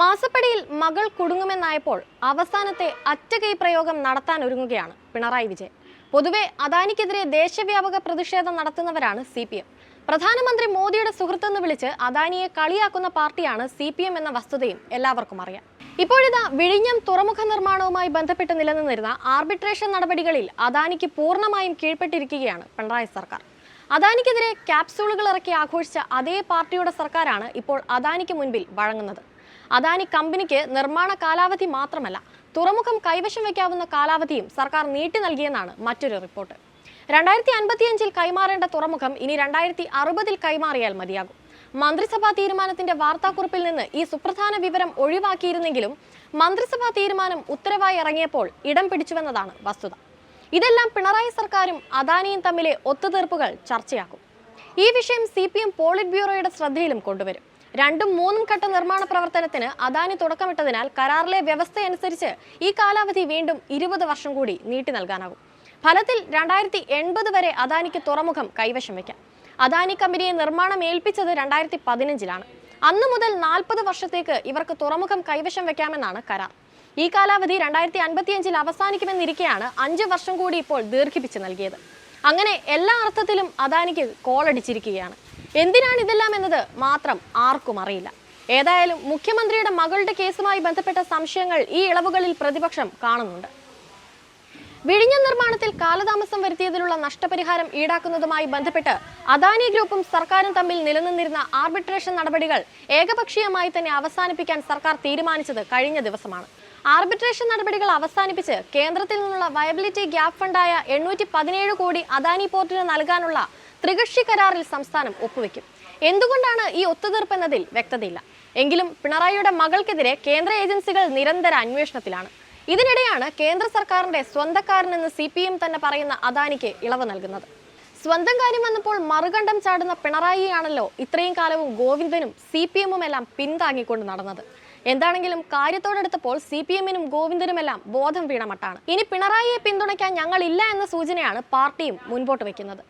മാസപ്പടിയിൽ മകൾ കുടുങ്ങുമെന്നായപ്പോൾ അവസാനത്തെ അറ്റകൈ പ്രയോഗം നടത്താൻ ഒരുങ്ങുകയാണ് പിണറായി വിജയൻ. പൊതുവെ അദാനിക്കെതിരെ ദേശവ്യാപക പ്രതിഷേധം നടത്തുന്നവരാണ് സി പി എം. പ്രധാനമന്ത്രി മോദിയുടെ സുഹൃത്തെന്ന് വിളിച്ച് അദാനിയെ കളിയാക്കുന്ന പാർട്ടിയാണ് സി പി എം എന്ന വസ്തുതയും എല്ലാവർക്കും അറിയാം. ഇപ്പോഴിതാ വിഴിഞ്ഞം തുറമുഖ നിർമ്മാണവുമായി ബന്ധപ്പെട്ട് നിലനിന്നിരുന്ന ആർബിട്രേഷൻ നടപടികളിൽ അദാനിക്ക് പൂർണമായും കീഴ്പ്പെട്ടിരിക്കുകയാണ് പിണറായി സർക്കാർ. അദാനിക്കെതിരെ ക്യാപ്സൂളുകൾ ഇറക്കി ആഘോഷിച്ച അതേ പാർട്ടിയുടെ സർക്കാരാണ് ഇപ്പോൾ അദാനിക്ക് മുൻപിൽ വഴങ്ങുന്നത്. അദാനി കമ്പനിക്ക് നിർമ്മാണ കാലാവധി മാത്രമല്ല തുറമുഖം കൈവശം വയ്ക്കാവുന്ന കാലാവധിയും സർക്കാർ നീട്ടി നൽകിയെന്നാണ് മറ്റൊരു റിപ്പോർട്ട്. രണ്ടായിരത്തി അൻപത്തിയഞ്ചിൽ കൈമാറേണ്ട തുറമുഖം ഇനി രണ്ടായിരത്തി അറുപതിൽ കൈമാറിയാൽ മതിയാകും. മന്ത്രിസഭാ തീരുമാനത്തിന്റെ വാർത്താക്കുറിപ്പിൽ നിന്ന് ഈ സുപ്രധാന വിവരം ഒഴിവാക്കിയിരുന്നെങ്കിലും മന്ത്രിസഭാ തീരുമാനം ഉത്തരവായി ഇറങ്ങിയപ്പോൾ ഇടം പിടിച്ചുവെന്നതാണ് വസ്തുത. ഇതെല്ലാം പിണറായി സർക്കാരും അദാനിയും തമ്മിലെ ഒത്തുതീർപ്പുകൾ ചർച്ചയാക്കും. ഈ വിഷയം സി പി എം പോളിറ്റ് ബ്യൂറോയുടെ ശ്രദ്ധയിലും കൊണ്ടുവരും. രണ്ടും മൂന്നും ഘട്ട നിർമ്മാണ പ്രവർത്തനത്തിന് അദാനി തുടക്കമിട്ടതിനാൽ കരാറിലെ വ്യവസ്ഥയനുസരിച്ച് ഈ കാലാവധി വീണ്ടും ഇരുപത് വർഷം കൂടി നീട്ടി നൽകാനാകും. ഫലത്തിൽ രണ്ടായിരത്തി എൺപത് വരെ അദാനിക്ക് തുറമുഖം കൈവശം വയ്ക്കാം. അദാനി കമ്പനിയെ നിർമ്മാണം ഏൽപ്പിച്ചത് രണ്ടായിരത്തി പതിനഞ്ചിലാണ് അന്നു മുതൽ നാൽപ്പത് വർഷത്തേക്ക് ഇവർക്ക് തുറമുഖം കൈവശം വയ്ക്കാമെന്നാണ് കരാർ. ഈ കാലാവധി രണ്ടായിരത്തി അൻപത്തിയഞ്ചിൽ അവസാനിക്കുമെന്നിരിക്കെയാണ് അഞ്ച് വർഷം കൂടി ഇപ്പോൾ ദീർഘിപ്പിച്ച് നൽകിയത്. അങ്ങനെ എല്ലാ അർത്ഥത്തിലും അദാനിക്ക് കോളടിച്ചിരിക്കുകയാണ്. എന്തിനാണ് ഇതെല്ലാം എന്നത് മാത്രം ആർക്കും അറിയില്ല. ഏതായാലും മുഖ്യമന്ത്രിയുടെ മകളുടെ കേസുമായി ബന്ധപ്പെട്ട സംശയങ്ങൾ ഈ ഇളവുകളിൽ പ്രതിപക്ഷം കാണുന്നുണ്ട്. വിഴിഞ്ഞ നിർമ്മാണത്തിൽ കാലതാമസം വരുത്തിയതിലുള്ള നഷ്ടപരിഹാരം ഈടാക്കുന്നതുമായി ബന്ധപ്പെട്ട് അദാനി ഗ്രൂപ്പും സർക്കാരും തമ്മിൽ നിലനിന്നിരുന്ന ആർബിട്രേഷൻ നടപടികൾ ഏകപക്ഷീയമായി തന്നെ അവസാനിപ്പിക്കാൻ സർക്കാർ തീരുമാനിച്ചത് കഴിഞ്ഞ ദിവസമാണ്. ആർബിട്രേഷൻ നടപടികൾ അവസാനിപ്പിച്ച് കേന്ദ്രത്തിൽ നിന്നുള്ള വയബിലിറ്റി ഗ്യാപ് ഫണ്ടായ എണ്ണൂറ്റി പതിനേഴ് കോടി അദാനി പോർട്ടിന് നൽകാനുള്ള ത്രികക്ഷി കരാറിൽ സംസ്ഥാനം ഒപ്പുവെക്കും. എന്തുകൊണ്ടാണ് ഈ ഒത്തുതീർപ്പെന്നതിൽ വ്യക്തതയില്ല. എങ്കിലും പിണറായിയുടെ മകൾക്കെതിരെ കേന്ദ്ര ഏജൻസികൾ നിരന്തര അന്വേഷണത്തിലാണ്. ഇതിനിടെയാണ് കേന്ദ്ര സർക്കാരിന്റെ സ്വന്തക്കാരനെന്ന് സി പി എം തന്നെ പറയുന്ന അദാനിക്ക് ഇളവ് നൽകുന്നത്. സ്വന്തം കാര്യം വന്നപ്പോൾ മറുകണ്ഠം ചാടുന്ന പിണറായിയാണല്ലോ ഇത്രയും കാലവും ഗോവിന്ദനും സി പി എമ്മും എല്ലാം പിന്താങ്ങിക്കൊണ്ട് നടന്നത്. എന്താണെങ്കിലും കാര്യത്തോടെടുത്തപ്പോൾ സി പി എമ്മിനും ഗോവിന്ദനുമെല്ലാം ബോധം വീണമട്ടാണ് ഇനി പിണറായിയെ പിന്തുണയ്ക്കാൻ ഞങ്ങളില്ല എന്ന സൂചനയാണ് പാർട്ടിയും മുൻപോട്ട് വയ്ക്കുന്നത്